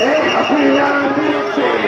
哎呀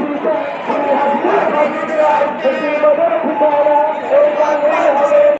Brasil!